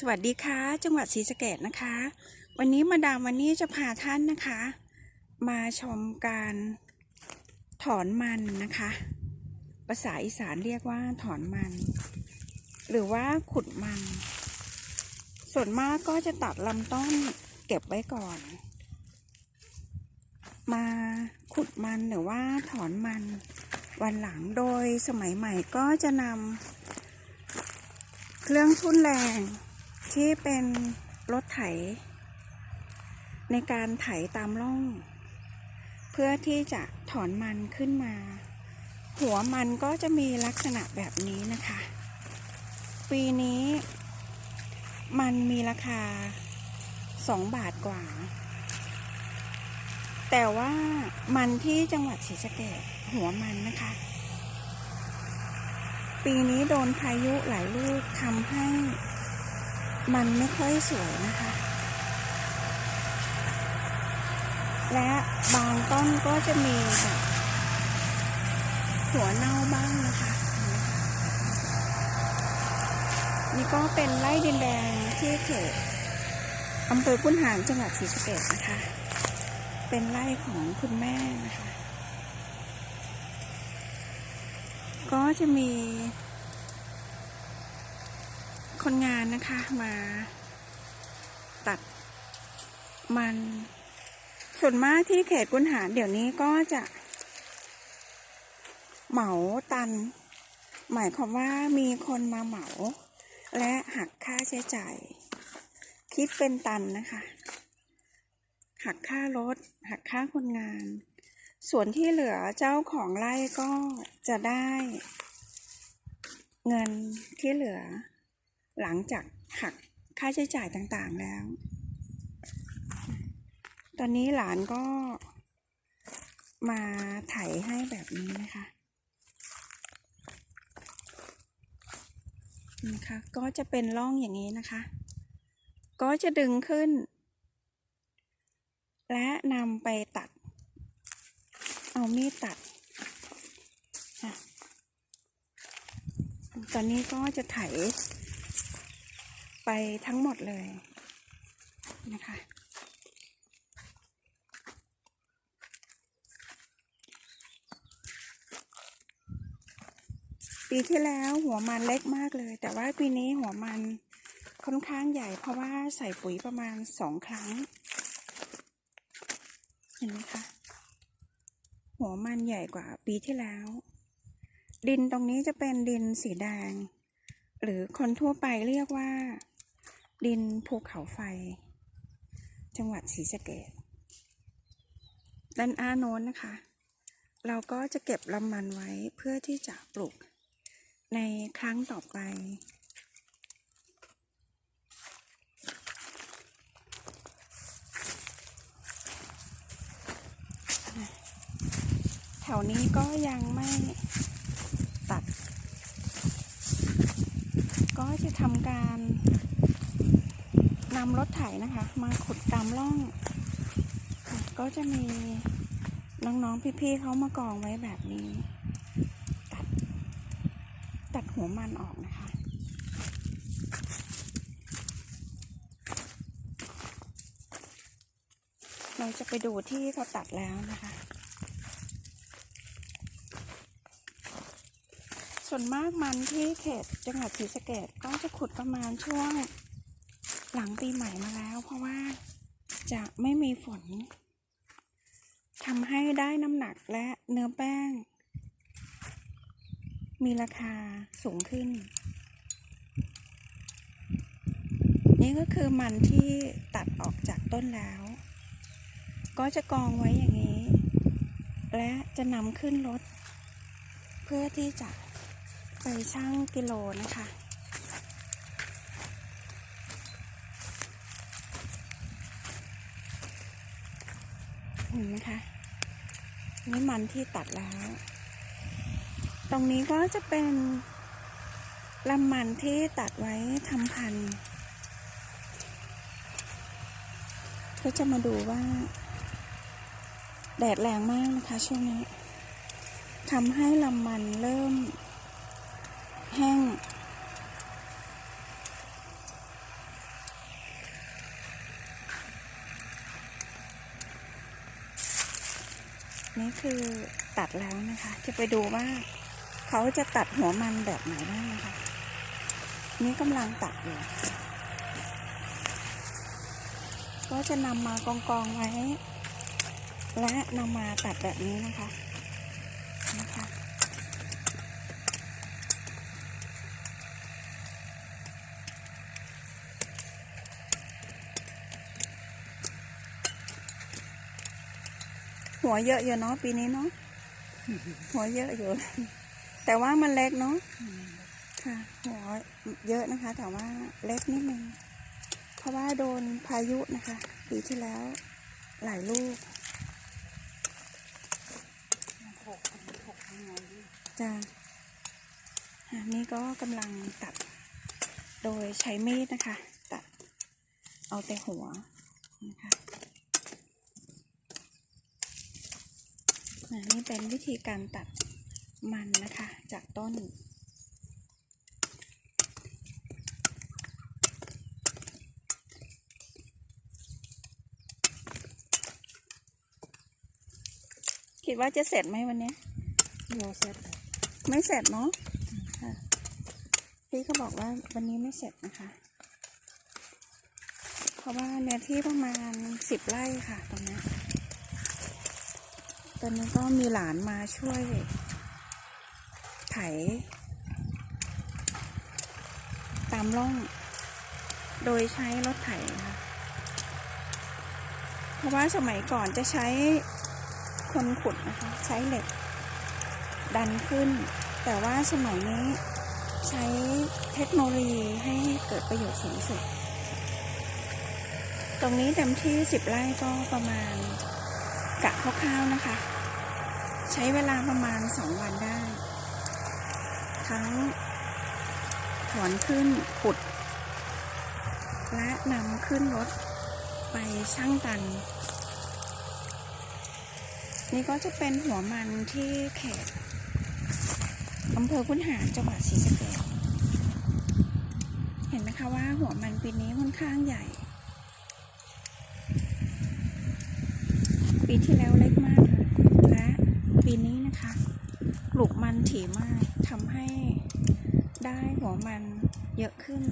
สวัสดีค่ะ จังหวัดศรีสะเกดนะคะ วันนี้มาดามวันนี้จะพาท่านนะคะ มาชมการถอนมันนะคะ ภาษาอีสานเรียกว่าถอนมัน หรือว่าขุดมัน ส่วนมากก็จะตัดลำต้นเก็บไว้ก่อน มาขุดมันหรือว่าถอนมัน วันหลังโดยสมัยใหม่ก็จะนำเครื่องทุ่นแรง ที่เป็นรถไถ ในการไถตามร่อง เพื่อที่จะถอนมันขึ้นมา หัวมันก็จะมีลักษณะแบบนี้นะคะ ปีนี้มันมีราคา 2 บาทกว่า แต่ว่ามันที่จังหวัดศรีสะเกษหัวมันนะคะ ปีนี้โดนพายุหลายลูกทำให้ มันไม่ค่อยสวยนะคะ และบางต้นก็จะมีแบบหัวเน่าบ้างนะคะนี่ก็เป็นไร่ดินแดงที่เขตอำเภอกุนหารจังหวัดศรีสะเกษนะคะ เป็นไร่ของคุณแม่นะคะ ก็จะมี คนงานนะคะมาตัดมัน ส่วนมากที่เขตกุนหารเดี๋ยวนี้ก็จะ เหมาตัน หมายความว่ามีคนมาเหมา และหักค่าใช้จ่าย คิดเป็นตันนะคะ หักค่ารถ หักค่าคนงาน ส่วนที่เหลือเจ้าของไร่ก็จะได้ เงินที่เหลือ หลังจากหักค่าใช้จ่ายต่างๆแล้ว ตอนนี้หลานก็มาไถให้แบบนี้นะคะนะคะก็จะเป็นร่องอย่างนี้นะคะ ก็จะดึงขึ้น และนำไปตัด เอามีดตัด ตอนนี้ก็จะไถ ไปทั้งหมดเลยนะคะปีที่แล้วหัวมันเล็กมากเลย แต่ว่าปีนี้หัวมันค่อนข้างใหญ่ เพราะว่าใส่ปุ๋ยประมาณสองครั้ง เห็นไหมคะ หัวมันใหญ่กว่าปีที่แล้ว ดินตรงนี้จะเป็นดินสีแดง หรือคนทั่วไปเรียกว่า ดินภูเขาไฟ จังหวัดศรีสะเกษด้านอาโน้นนะคะ เราก็จะเก็บลำมันไว้เพื่อที่จะปลูกในครั้งต่อไป แถวนี้ก็ยังไม่ตัด ก็จะทำการ นำรถไถนะคะ มาขุดตามร่อง ก็จะมีน้องๆพี่ๆเขามากองไว้แบบนี้ ตัด ตัดหัวมันออกนะคะเราจะไปดูที่เขาตัดแล้วนะคะ ส่วนมากมันที่เขตจังหวัดศรีสะเกดก็จะขุดประมาณช่วง หลังปีใหม่มาแล้ว เพราะว่าจะไม่มีฝนทำให้ได้น้ำหนักและเนื้อแป้ง มีราคาสูงขึ้น นี่ก็คือมันที่ตัดออกจากต้นแล้ว ก็จะกองไว้อย่างนี้ และจะนำขึ้นรถ เพื่อที่จะไปชั่งกิโลนะคะ เห็นไหมคะนี่มันที่ตัดแล้ว ตรงนี้ก็จะเป็นลำมันที่ตัดไว้ทำพันธุ์ก็จะมาดูว่า แดดแรงมากนะคะช่วงนี้ทำให้ลำมันเริ่มแห้ง นี้คือตัดแล้วนะคะ จะไปดูว่าเขาจะตัดหัวมันแบบไหนบ้างนะคะ นี่กำลังตัดอยู่ ก็จะนำมากองกองไว้ และนำมาตัดแบบนี้นะคะนะคะ หัวเยอะอยู่เนาะปีนี้เนาะหัวเยอะอยู่ แต่ว่ามันเล็กเนาะค่ะ หัวเยอะนะคะ แต่ว่าเล็กนิดนึงเพราะว่าโดนพายุนะคะ ปีที่แล้วหลายลูกจ้าอันนี้ก็กำลังตัดโดยใช้มีดนะคะ ตัดเอาแต่หัวนะคะ อ่า นี่เป็นวิธีการตัดมันนะคะ จากต้น คิดว่าจะเสร็จไหมวันเนี้ยโยเซ็ตไม่เสร็จเนาะค่ะพี่เขาบอกว่าวันนี้ไม่เสร็จนะคะ เพราะว่าเนื้อที่ประมาณสิบไร่ค่ะตรงเนี้ยต อนนี้ก็มีหลานมาช่วย ไถ ตามร่อง โดยใช้รถไถค่ะ เพราะว่าสมัยก่อนจะใช้คนขุดนะคะ ใช้เหล็ก ดันขึ้น แต่ว่าสมัยนี้ใช้เทคโนโลยีให้เกิดประโยชน์สูงสุด ตรงนี้เต็มที่สิบไร่ก็ประมาณกะคร่าวๆนะคะ ใช้เวลาประมาณสองวันได้ ทั้งถอนขึ้นขุด และนำขึ้นรถไปช่างตัน นี่ก็จะเป็นหัวมันที่เขตอำเภอพุนหารจังหวัดศรีสะเกษเห็นไหมคะว่าหัวมันปีนี้ค่อนข้างใหญ่ ปีที่แล้วเล็กมากค่ะ นี้นะคะปลูกมันถี่มากทำให้ได้หัวมันเยอะขึ้น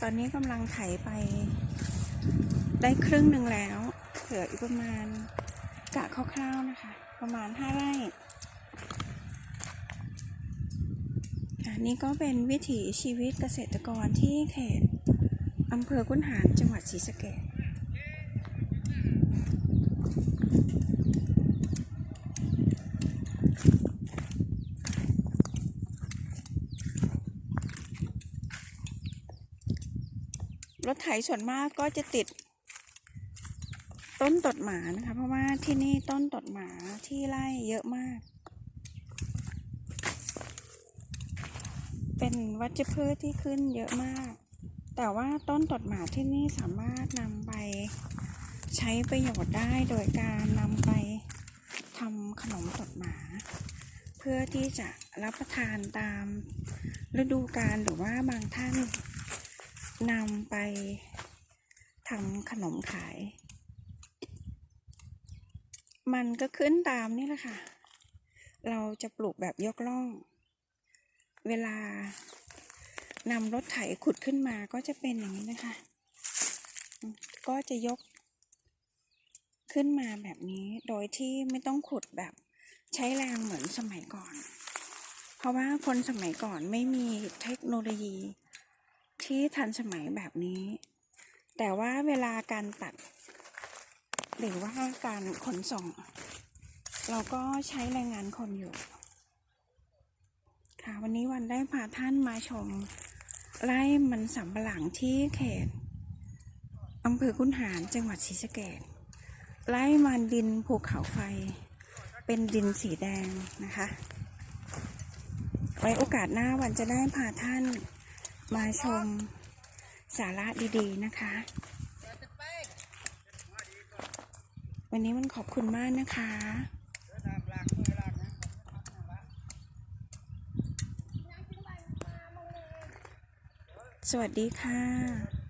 ตอนนี้กำลังไถไป ได้ครึ่งหนึ่งแล้วเหลืออีกประมาณกะคร่าวๆนะคะ ประมาณห้าไร่ค่ะนี่ก็เป็นวิถีชีวิตเกษตรกรที่เขตอำเภอคุนหารจังหวัดศรีสะเกษ รถไถส่วนมากก็จะติด ต้นตดหมานะคะ เพราะว่าที่นี่ต้นตดหมาที่ไร่เยอะมาก เป็นวัชพืชที่ขึ้นเยอะมาก แต่ว่าต้นตดหมาที่นี่สามารถนำไปใช้ประโยชน์ได้โดยการนำไปทำขนมตดหมา เพื่อที่จะรับประทานตามฤดูกาลหรือว่าบางท่าน นำไปทำขนมขาย มันก็ขึ้นตามนี่แหละค่ะ เราจะปลูกแบบยกล่อง เวลานำรถไถขุดขึ้นมาก็จะเป็นอย่างนี้นะคะ ก็จะยกขึ้นมาแบบนี้โดยที่ไม่ต้องขุดแบบใช้แรงเหมือนสมัยก่อน เพราะว่าคนสมัยก่อนไม่มีเทคโนโลยี ที่ทันสมัยแบบนี้ แต่ว่าเวลาการตัด หรือว่าการขนส่ง เราก็ใช้แรงงานคนอยู่ ค่ะวันนี้วันได้พาท่านมาชม ไร่มันสำปะหลังที่เขตอำเภอคุนหารจังหวัดศรีสะเกษไร่มันดินภูเขาไฟ เป็นดินสีแดงนะคะ ไว้โอกาสหน้าวันจะได้พาท่าน มาชมสาระดีๆนะคะ วันนี้มันขอบคุณมากนะคะสวัสดีค่ะ